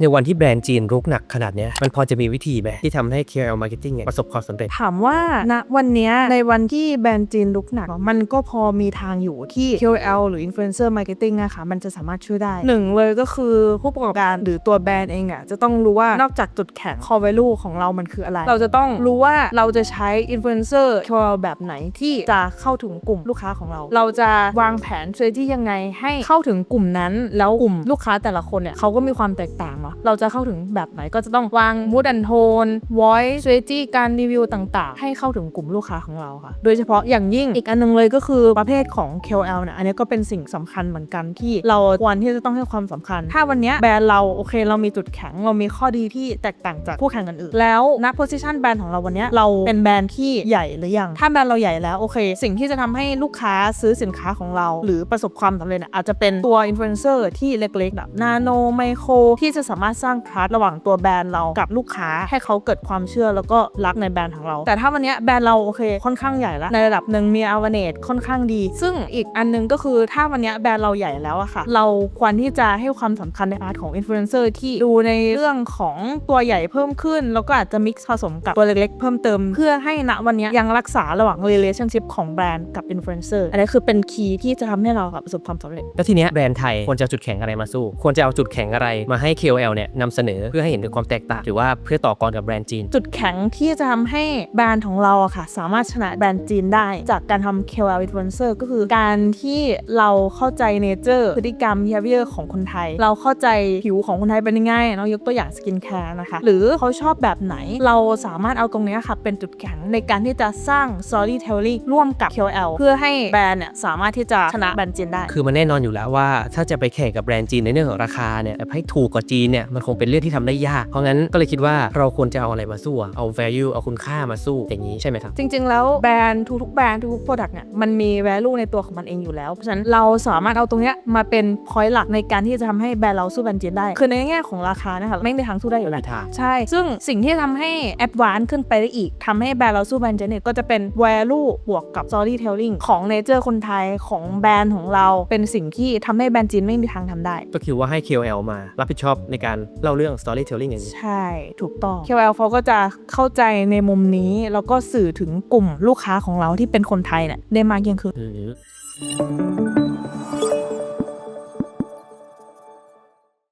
ในวันที่แบรนด์จีนรุกหนักขนาดเนี้ยมันพอจะมีวิธีไหมที่ทำให้ KOL marketing เนี่ยประสบความสำเร็จ ถามว่าณวันเนี้ยในวันที่แบรนด์จีนลุกหนัก มันก็พอมีทางอยู่ที่ KOL หรือ Influencer Marketing นะคะมันจะสามารถช่วยได้หนึ่งเลยก็คือผู้ประกอบการหรือตัวแบรนด์เองอะจะต้องรู้ว่านอกจากจุดแข็ง core value ของเรามันคืออะไร เราจะต้องรู้ว่าเราจะใช้ Influencer KOL แบบไหนที่จะเข้าถึงกลุ่มลูกค้าของเรา เราจะวางแผน strategy ยังไงให้เข้าถึงกลุ่มนั้น แล้วกลุ่มลูกค้าแต่ละคนเนี่ยเขาก็มีความแตกต่างเนาะเราจะเข้าถึงแบบไหนก็จะต้องวาง mood and tone voice strategy การรีวิวต่างๆ ให้เข้าถึงกลุ่มลูกค้าของเราค่ะ โดยเฉพาะอย่างยิ่งอีกอันหนึงเลยก็คือประเภทของ KOL เนี่ยอันนี้ก็เป็นสิ่งสำคัญเหมือนกันที่เราควรที่จะต้องให้ความสำคัญ ถ้าวันนี้แบรนด์เราโอเค เรามีจุดแข็งเรามีข้อดีที่แตกต่างจากคู่แข่งอื่นแล้วณ position แบรนด์ของเราวันนี้เราเป็นแบรนด์ที่ใหญ่หรือยัง ถ้าแบรนด์เราใหญ่แล้วโอเค สิ่งที่จะทำให้ลูกค้าซื้อสินค้าของเรา หรือประสบความสำเร็จเนี่ยอาจจะเป็นตัวอินฟลูเอนเซอร์ที่เล็กๆแบบนาโนไมโครที่จะสามารถสร้างทรัสระหว่างตัวแบรนด์เรากับลูกค้าให้เขาเกิดความเชื่อแล้วก็รักในแบรนด์ของเรา แต่ถ้าวันนี้แบรนด์เราโอเคค่อนข้างใหญ่แล้วในระดับหนึ่งมีอ w วเน e ค่อนข้างดี ซึ่งอีกอันหนึงก็คือถ้าวันนี้แบรนด์เราใหญ่แล้วอะค่ะ เราควรที่จะให้ความสำคัญในอาร์ตของอินฟลูเอนเซอร์ที่ดูในเรื่องของตัวใหญ่เพิ่มขึ้น แล้วก็อาจจะมิกซ์ผสมกับตัวเล็กๆเพิ่มเติม เพื่อให้ณวันนี้ยังรักษาระหว่าง relationship ของแบรนด์กับอินฟลูเอนเซอร์อันนี้คือเป็นคีย์ที่จะทำให้เราประสบความสำเร็จแล้วทีเนี้ยแบรนด์ไทยควรจะเอาจุดแข็งอะไรมาสู้ ควรจะเอาจุดแข็งอะไรมาให้ KOL เนี่ยนำเสนอเพื่อให้เห็นถึงความแตกต่างหรือว่าเพื่อต่อกรกับแบรนด์จีน จุดแข็งที่จะทำให้แบรนด์ของเราอะค่ะ สามารถชนะแบรนด์จีนได้ จากการทำ KOL influencer ก็คือการที่เราเข้าใจเนเจอร์พฤติกรรม behavior ของคนไทย เราเข้าใจผิวของคนไทยเป็นยังไงเรายกตัวอย่างสกินแคร์นะคะ หรือเขาชอบแบบไหนเราสามารถเอาตรงเนี้ยค่ะเป็นจุดแข็งในการที่จะสร้าง storytelling ร่วมกับ KOL เพื่อให้แบรนด์เนี่ยสามารถที่จะชนะแบรนด์จีนได้ คือมันแน่นอนอยู่แล้วว่าถ้าจะไปแข่งกับแบรนด์จีนในเรื่องของราคาเนี่ยแบบให้ถูกกว่าจีนเนี่ยมันคงเป็นเรื่องที่ทำได้ยาก เพราะงั้นก็เลยคิดว่าเราควรจะเอาอะไรมาสู้อะเอา value เอาคุณค่ามาสู้อย่างนี้ใช่ไหมครับ จริง ๆ แล้วแบรนด์ทุกๆแบรนด์ทุกๆ product เนี่ยมันมี value ในตัวของมันเองอยู่แล้ว เพราะฉะนั้นเราสามารถเอาตรงเนี้ยมาเป็น point หลักในการที่จะทำให้แบรนด์เราสู้แบรนด์จีนได้ คือในแง่ของราคานะคะไม่มีทางสู้ได้อยู่แล้วมีทางใช่ ซึ่งสิ่งที่ทำให้ advance ขึ้นไปได้อีกทำให้แบรนด์เราสู้แบรนด์จีนเนี่ยก็จะเป็น value บวกกับ storytelling ของเนเจอร์คนไทยของแบรนด์ของเราเป็นสิ่งที่ทำให้แบรนด์จีนไม่มีทางทำได้ ก็คือว่าให้ KOL มารับผิดชอบในการเล่าเรื่อง storytelling อย่างนี้ ใช่ ถูกต้อง KOL เขาก็จะเข้าใจในมุมนี้ แล้วก็สื่อถึงกลุ่มลูกค้าของเราที่เป็นคนไทยเนี่ยได้มากยิ่งขึ้น อืม